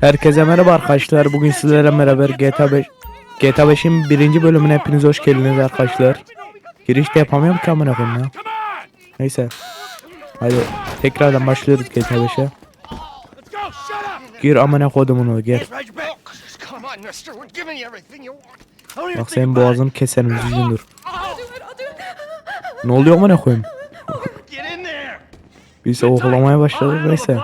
Herkese merhaba arkadaşlar. Bugün sizlerle beraber GTA 5 GTA 5'in birinci bölümüne hepiniz hoş geldiniz arkadaşlar. Giriş de yapamıyorum ki amına koyayım ya. Neyse. Hadi tekrardan başlıyoruz GTA 5'e. Let's go! Shut up! Gir amına kodumunu gir. Bak senin boğazını keserim. Oh, Ne oluyor amına koyayım? Biz oklamaya başladık neyse.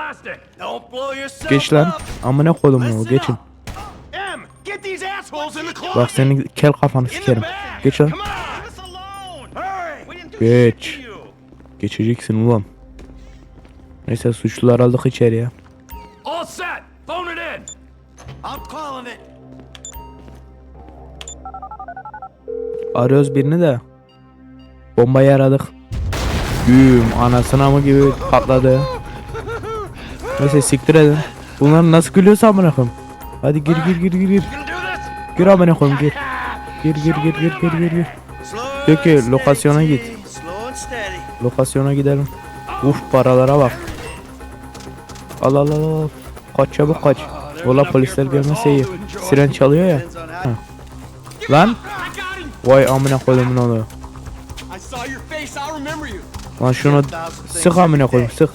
Geç lan. Amına kodumunu geçin. Bak senin kel kafanı sikerim. Geç lan. Geç. Geçeceksin ulan. Neyse suçluları aldık içeriye. Arıyoruz birini de. Bombayı aradık. Güm anasına mı gibi patladı. Neyse siktir edin. Bunlar nasıl gülüyorsa amına koyayım. Hadi gir gir gir gir gir. Gir amına koyayım gir. Gir gir gir gir gir gir gir. Diyor ki, lokasyona git. Lokasyona gidelim. Uf paralara bak. Al al al al. Kaç çabuk kaç. Ola polisler gelmese iyi. Siren çalıyor ya. How Lan. Vay amına koyduğumun oğlu. Lan şunu sık amına koyayım sık.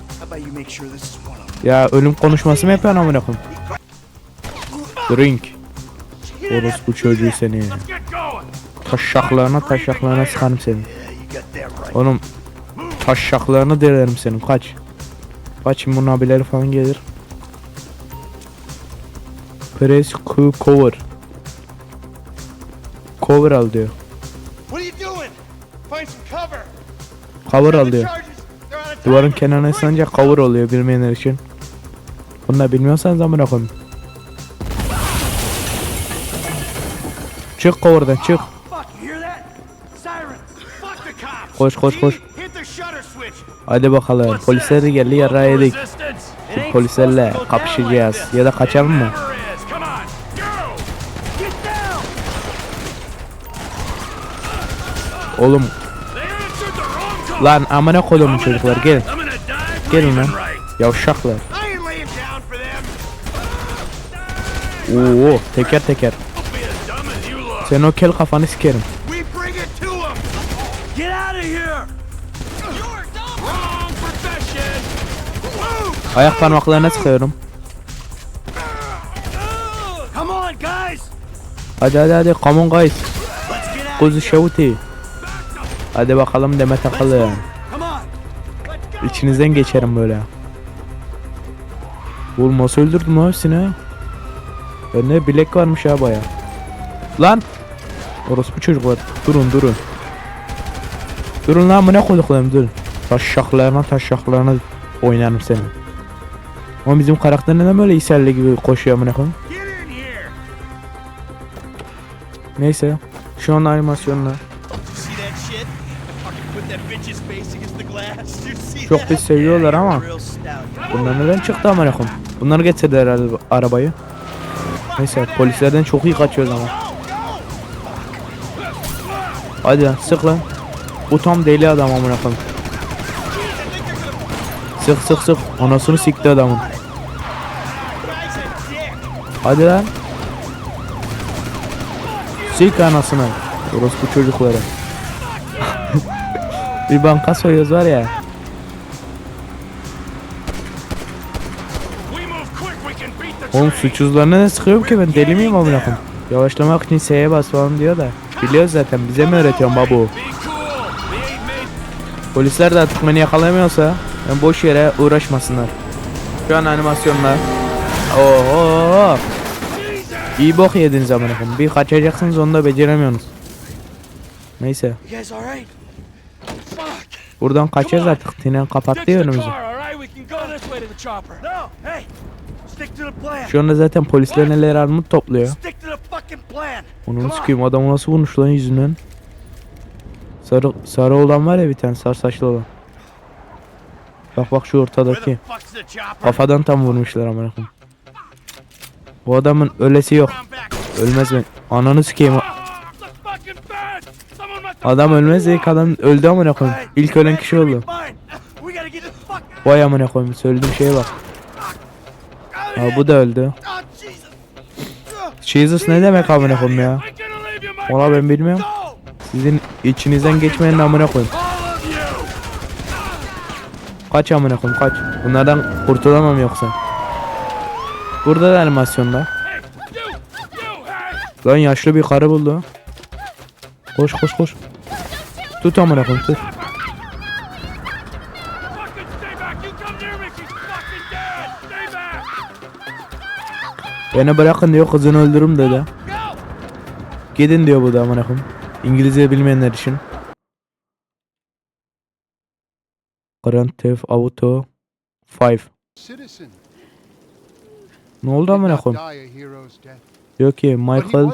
Ya ölüm konuşması mı yapıyorsun amına koyayım? Drink. Orospu çocuğu seni. Taşşaklarına taşşaklarına sıkarım seni. Oğlum taşşaklarını delerim senin kaç. Kaç bunun abileri falan gelir. Press Q cover. Cover al diyor. Cover. Al diyor. Duvarın kenarına ısınınca cover oluyor bilmeyenler için. Bunu da bilmiyorsanız amına koyayım. Çık cover'dan çık. Cops. Koş, koş, koş. Hadi bakalım. Polisler geldi yarrağı yedik. Ain't Polislerle kapışacağız. Ya da kaçalım mı? Oğlum lan amına koyduğum çocuklar gelin. Gelin lan. Yavşaklar. Oo teker teker. Sen o kel kafanı sikerim. Ayak parmaklarına sıkıyorum. Hadi hadi hadi come on guys. Kuzu şavuti. Hadi bakalım deme go. İçinizden geçerim böyle. Nasıl öldürdüm hepsini? Bende bilek varmış ha baya. Lan! Orospu çocuklar. Durun durun. Durun lan bu ne koyduklarım durun. Taşşaklarına taşşaklarına oynarım seni. Ama bizim karakter neden böyle iserli gibi koşuyor amına koyayım? Neyse. Şu an animasyonla. Çok pis seviyorlar ama. Bunlar neden çıktı amına koyayım? Bunlar getirdi herhalde arabayı. Neyse polislerden çok iyi kaçıyoruz ama. Hadi lan sık lan. Bu tam deli adam amına koyayım. Sık sık sık. Anasını sikti adamın. Hadi lan. Sik anasını. Orospu çocukları. Bir banka soyuyoruz var ya. Oğlum suçsuzlarına ne sıkıyorum ki ben deli miyim amına koyayım? Yavaşlamak için S'ye bas falan diyor da. Biliyoruz zaten bize mi öğretiyorsun babu? Polisler de artık beni yakalayamıyorsa ben boş yere uğraşmasınlar. Şu an animasyonlar. Oo. İyi bok yediniz amına koyayım. Bir kaçacaksınız onu da beceremiyorsunuz. Neyse. Buradan kaçarız artık. Tinen kapattı önümüzü. Şu anda zaten polisler neler armut topluyor. Onu sikeyim adamı nasıl vurmuş lan yüzünden. Sarı sarı olan var ya bir tane sarı saçlı olan. Bak bak şu ortadaki. Kafadan tam vurmuşlar amına koyayım. Bu adamın ölesi yok. Ölmez mi? Ananı sikeyim. Ah, Adam ölmez dedik adam öldü amına koyayım. İlk ölen kişi oldu. Vay amına koyayım söylediğim şeye bak. Ha bu da öldü. Jesus ne demek amına koyayım ya? Valla ben bilmiyorum. Sizin içinizden geçmeyen amına koyayım. Kaç amına koyayım kaç. Bunlardan kurtulamam yoksa. Burada da animasyonda. Lan yaşlı bir karı buldu. Koş koş koş. Tut amına koyayım tut. Beni bırakın diyor kızını öldürürüm dedi. Gidin diyor bu da amına. İngilizce bilmeyenler için. Grand Theft Auto 5. citizen. Ne oldu amına Diyor ki Michael.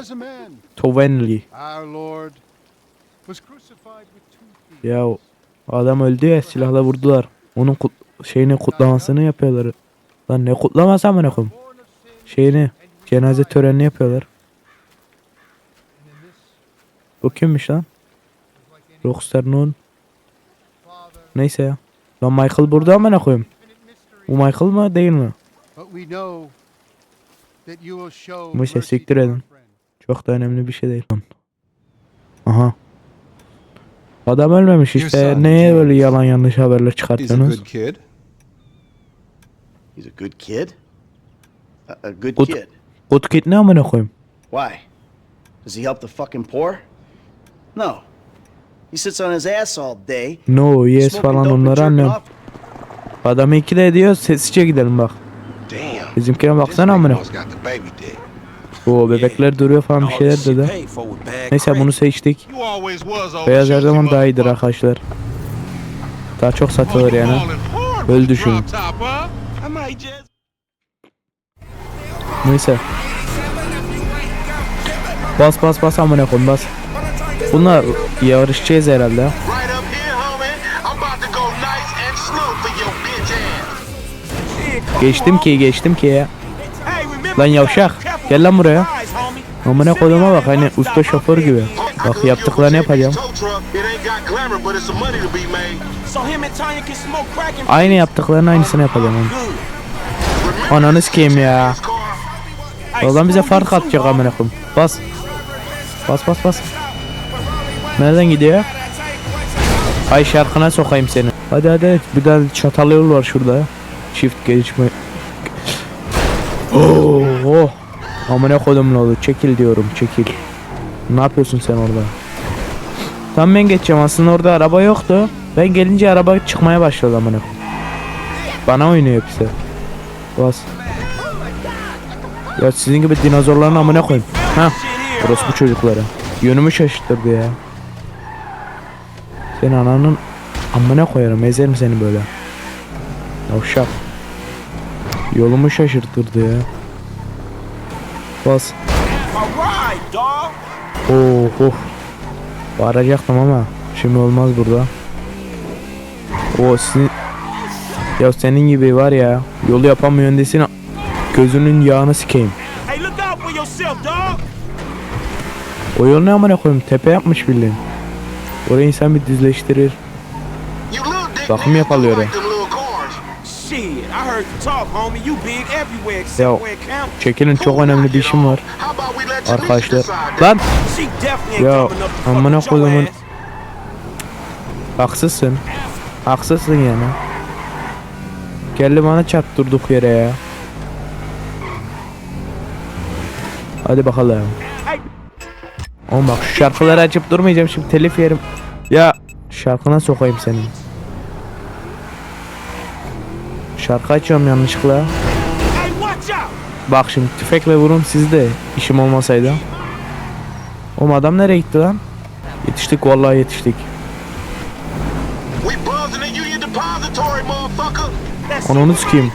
Tovenly. Ya adam öldü ya silahla vurdular. Onun kut- şeyini kutlamasını yapıyorlar. Lan ne kutlaması amına koyayım? Şeyini cenaze törenini yapıyorlar. Bu kimmiş lan? Rockstar Noon. Father, Neyse ya. Lan Michael burada amına koyayım. Bu Michael mı değil mi? Neyse, siktir edin. Çok da önemli bir şey değil. Aha. Adam ölmemiş işte. Neye böyle yalan yanlış haberler He's a çıkartıyorsunuz? good kid. He's a good kid? A, a good Good- kid? Good kid ne amına koyayım? Why? Does he help the fucking poor? No. He sits on his ass all day. No yes smoking falan dope and onları jerking anlıyorum. off. Adamı iki de ediyor sessizce gidelim bak. Damn. Bizimkine baksana amına. got the baby dick. O bebekler duruyor falan bir şeyler dedi. Neyse bunu seçtik. You always was old Beyaz her zaman daha iyidir arkadaşlar. Daha çok satılır yani. Öyle düşünün. I might just Neyse. Bas bas bas amına koyayım bas. Bunlar yarışacağız herhalde. Geçtim ki geçtim ki ya. Lan yavşak gel lan buraya. Amına koyduğuma bak hani usta şoför gibi. Bak yaptıklarını yapacağım. Aynı yaptıklarının aynısını yapacağım onu. Ananı sikeyim ya. Oradan bize fark atacak amına koyayım. Bas. Bas bas bas. Nereden gidiyor? Ay şarkına sokayım seni. Hadi hadi bir daha çatal yol var şurada. Çift geçme. Oh, oh. Amına koydum ne olur çekil diyorum çekil. Ne yapıyorsun sen orada? Tam ben geçeceğim aslında orada araba yoktu. Ben gelince araba çıkmaya başladı amına. Bana oynuyor hepsi. Bas. Ya sizin gibi dinozorların amına koyayım. Ha. Burası bu çocuklara. Yönümü şaşırttırdı ya. Senin ananın amına koyarım ezerim seni böyle. Yavşak. Yolumu şaşırttırdı ya. Bas. Oh, oh. Bağıracaktım ama şimdi olmaz burada. O sizin ya senin gibi var ya yolu yapamıyorsun desin gözünün yağını sikeyim. O yol ne amına koyayım tepe yapmış bildiğin. Orayı insan bir düzleştirir. Bakım yapılıyor don't ya. çekilin çok önemli bir işim var arkadaşlar. Lan Ya, amına koyduğumun- haksızsın. Haksızsın yani. Geldi bana çarp durduk yere ya. Hadi bakalım. Oğlum bak şu şarkıları açıp durmayacağım şimdi telif yerim. Ya şarkına sokayım senin. Şarkı açıyorum yanlışlıkla. Bak şimdi tüfekle vururum sizi de işim olmasaydı. Oğlum adam nereye gitti lan? Yetiştik vallahi yetiştik. Ananı sikeyim.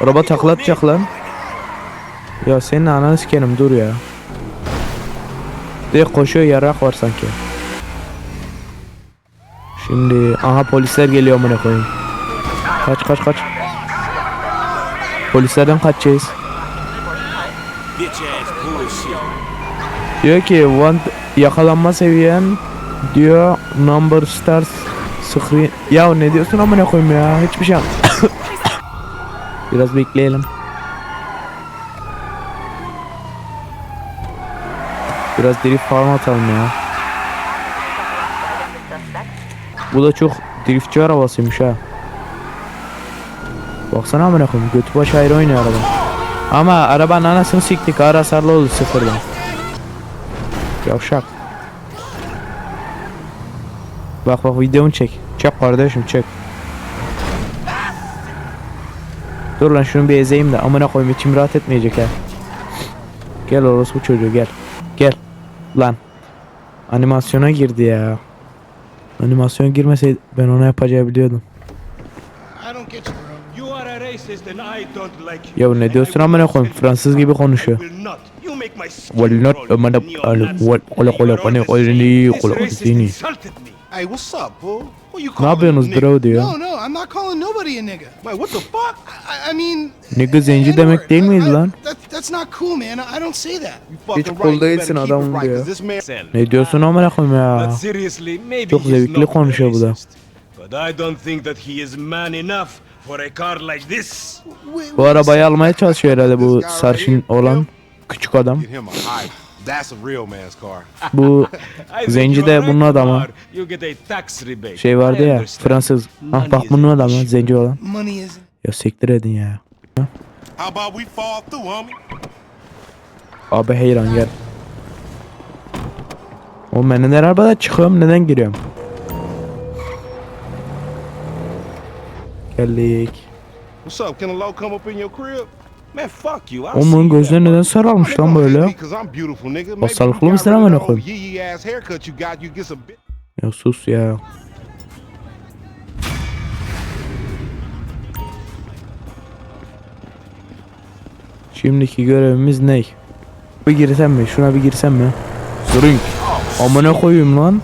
Araba takla atacak lan. Ya senin ananı sikerim dur ya. De koşuyor yarak var sanki. Şimdi aha polisler geliyor amına koyayım. Kaç kaç kaç. Polislerden kaçacağız. Diyor ki want yakalanma seviyen diyor number stars screen. Ya ne diyorsun amına koyayım ya hiçbir şey. Biraz bekleyelim. Biraz drift falan atalım ya. Bu da çok driftçi arabasıymış ha. Baksana amına koyayım götü baş ayrı oynuyor araba. Ama arabanın anasını siktik ağır hasarlı oldu sıfırdan. Yavşak. Bak bak videomu çek. Çek kardeşim çek. Dur lan şunu bir ezeyim de amına koyayım içim rahat etmeyecek ha. Gel orospu çocuğu gel. Gel. Lan. Animasyona girdi ya. Animasyon girmeseydi ben ona yapacağı biliyordum. Ya ne diyorsun amına koyayım Fransız gibi konuşuyor. Will not. Amına neo-Nazi. kola kola kola kola kola ni This kola racist seni. Who you Ne calling yapıyorsunuz a nigga? bro diyor. No, no, I'm not calling nobody a nigga. Wait, what the fuck? I, I mean... Nigga zenci demek değil I- miydi I- lan? That, that's not cool, man. I, don't say that. Hiç cool değilsin adamım diyor. This man... Ne diyorsun amına koyayım ya? But seriously, maybe Çok he's zevkli not konuşuyor bu da. But I don't think that he is man enough for a car like this. Bu arabayı almaya çalışıyor herhalde bu sarışın olan küçük adam. That's a real man's car. Bu Zenci de bunun adamı. Şey vardı ya. Fransız. Ah bak bunun adamı zenci olan. Ya siktir edin ya. Abi heyran gel. Oğlum ben neden arabada çıkıyorum neden giriyorum? Geldik. What's up? Can a low come up in your crib? You gözleri neden sararmış lan böyle? Hastalıklı mısın amına koyayım? Ya sus ya. Şimdiki görevimiz ne? Bir girsem mi? Şuna bir girsem mi? Drink. Amına koyayım lan.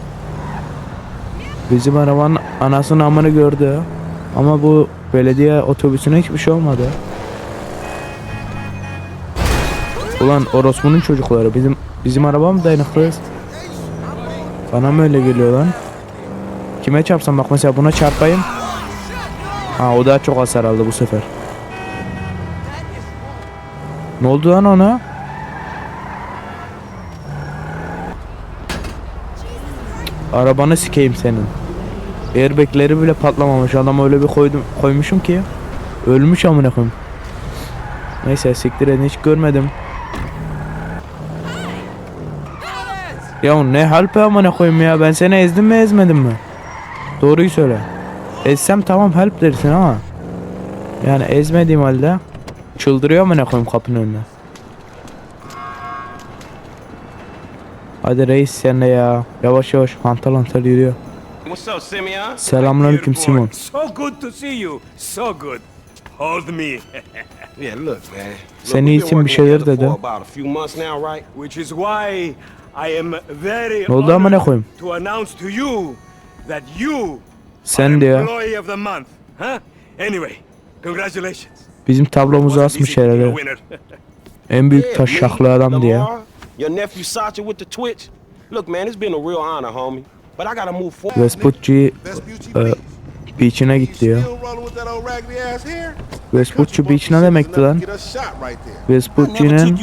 Bizim arabanın anasının amını gördü. Ama bu belediye otobüsüne hiçbir şey olmadı. Ulan orospunun çocukları bizim bizim araba mı dayanıklı? Bana mı öyle geliyor lan? Kime çarpsam bak mesela buna çarpayım. Ha o daha çok hasar aldı bu sefer. Ne oldu lan ona? Arabanı sikeyim senin. Airbag'leri bile patlamamış. Adam öyle bir koydum koymuşum ki. Ölmüş amına koyayım. Neyse siktir edin hiç görmedim. Ya ne help amına koyayım ya ben seni ezdim mi ezmedim mi? Doğruyu söyle. Ezsem tamam help dersin ama. Yani ezmediğim halde çıldırıyor amına koyayım kapının önüne. Hadi reis sen de ya. Yavaş yavaş hantal hantal yürüyor. Selamünaleyküm Simon. So good to see you. So good. Hold me. Yeah, look, man. Look, Sen we've been iyisin, bir şeyler dedi. Which is why I am very Ne oldu koyayım? to announce to you that you Sen are diyor. employee of the month. Huh? Anyway, congratulations. Bizim tablomuzu Wasn't asmış to be a herhalde. winner. En büyük Yeah, taşşaklı me, adam diye. Your nephew Sacha with the Twitch. Look, man, it's been a real honor, homie. But I gotta move forward. Vespucci e. beach'ine gitti ya. Vespucci Beach ne demekti lan? Vespucci'nin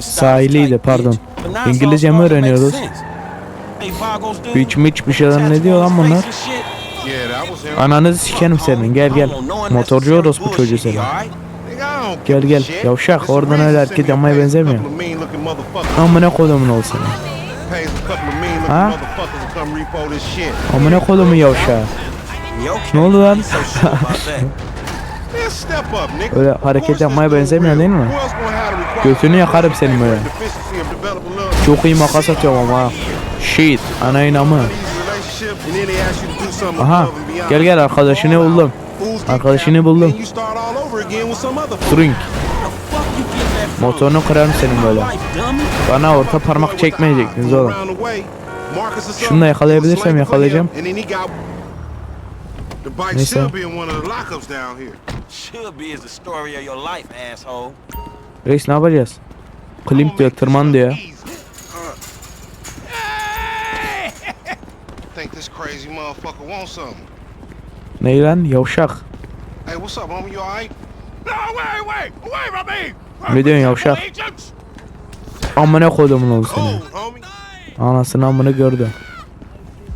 sahiliydi, pardon. İngilizce mi öğreniyoruz? Beach mitch bir şeyler ne diyor lan bunlar? Ananızı sikerim senin gel gel. Motorcu orospu çocuğu senin. Gel, gel. Yavşak, oradan öyle a yapmaya benzemiyor. Amına kodumun olsun. Ha? Amına kodumun yavşağı. Ne oldu lan? Öyle hareket yapmaya benzemiyor değil mi? Götünü yakarım senin böyle. Çok iyi makas atıyorum ama. Shit. Ana inamı. Aha. Gel gel arkadaşını buldum. Arkadaşını buldum. Drink. Motorunu kırarım senin böyle. Bana orta parmak çekmeyecektiniz oğlum. Şunu da yakalayabilirsem yakalayacağım. him, and then he got- The bike Neyse. should be in one of the lockups down here. Should be is the story of your life, asshole. Reis ne yapacağız? Klimp diyor tırman diyor. Easy. Think this crazy motherfucker wants something. Ne lan yavşak. Hey, what's up, homie? You alright? No, wait, wait, wait from me! Ne diyorsun yavşak? Amına koydum oğlu seni. Homie. Anasını amını gördü.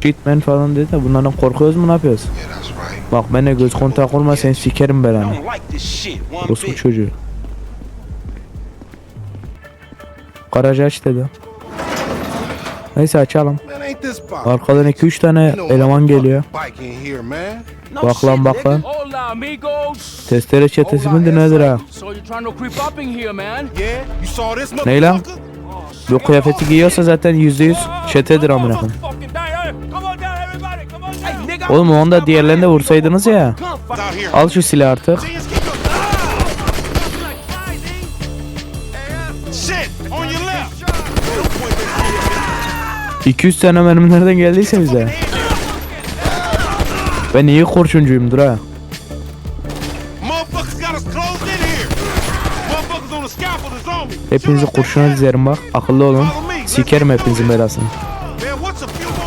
Gitmen falan dedi de bunlardan korkuyoruz mu ne yapıyoruz? Right. Bak benimle göz kontağı kurma seni sikerim belanı. bit. çocuğu. Garajı aç dedi. Neyse açalım. Arkadan 2-3 tane eleman geliyor. Bak lan bak lan. Testere çetesi midir nedir ha? Ney lan? Bu kıyafeti giyiyorsa zaten %100 çetedir amına koyayım. Oğlum onu da diğerlerine de vursaydınız ya. Al şu silahı artık. Genius, keep your- Shit, on your left. Don't point that shit 200 tane mermi nereden geldiyse bize. Ben iyi kurşuncuyumdur ha. Hepinizi kurşuna dizerim bak. Akıllı olun. Sikerim hepinizin belasını.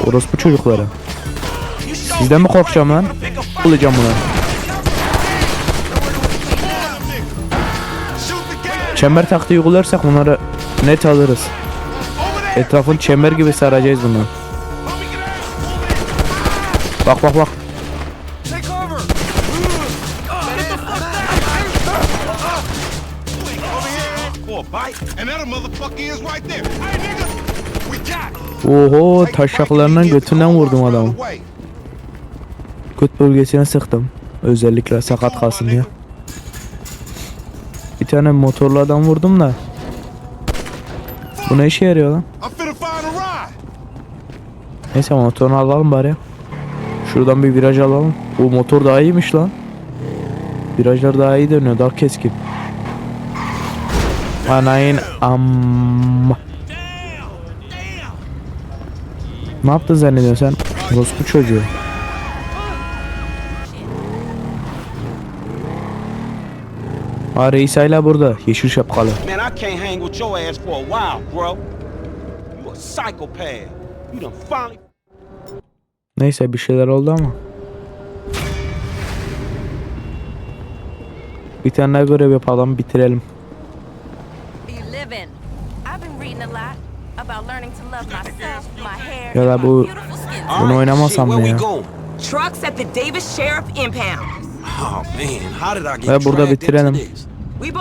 Orospu çocukları. Sizden mi korkacağım lan? The gas. Çember taktiği uygularsak bunları net alırız. Etrafın çember gibi saracağız out. Bak bak bak. Oho taşaklarından götünden vurdum adamı. Göt bölgesine sıktım. Özellikle sakat kalsın diye. Bir tane motorlu adam vurdum da. Bu ne işe yarıyor lan? Neyse motorunu alalım bari. Şuradan bir viraj alalım. Bu motor daha iyiymiş lan. Virajlar daha iyi dönüyor, daha keskin. Anayın amma. Ne yaptın zannediyorsun sen? Rospu çocuğu. Ha reis hala burada. Yeşil şapkalı. Man, I can't hang with your ass for a while, bro. You a psychopath. You done finally Neyse bir şeyler oldu ama. Bir tane daha görev yapalım bitirelim. Ya da bu- Bunu oynamasam mı ya? Trucks at the Davis Sheriff Impound. Oh man, how did I get Ve burada bitirelim.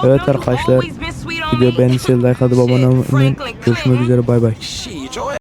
Evet arkadaşlar always been sweet on video beğendiyseniz like atıp abone olmayı unutmayın. Franklin Görüşmek üzere bay bay.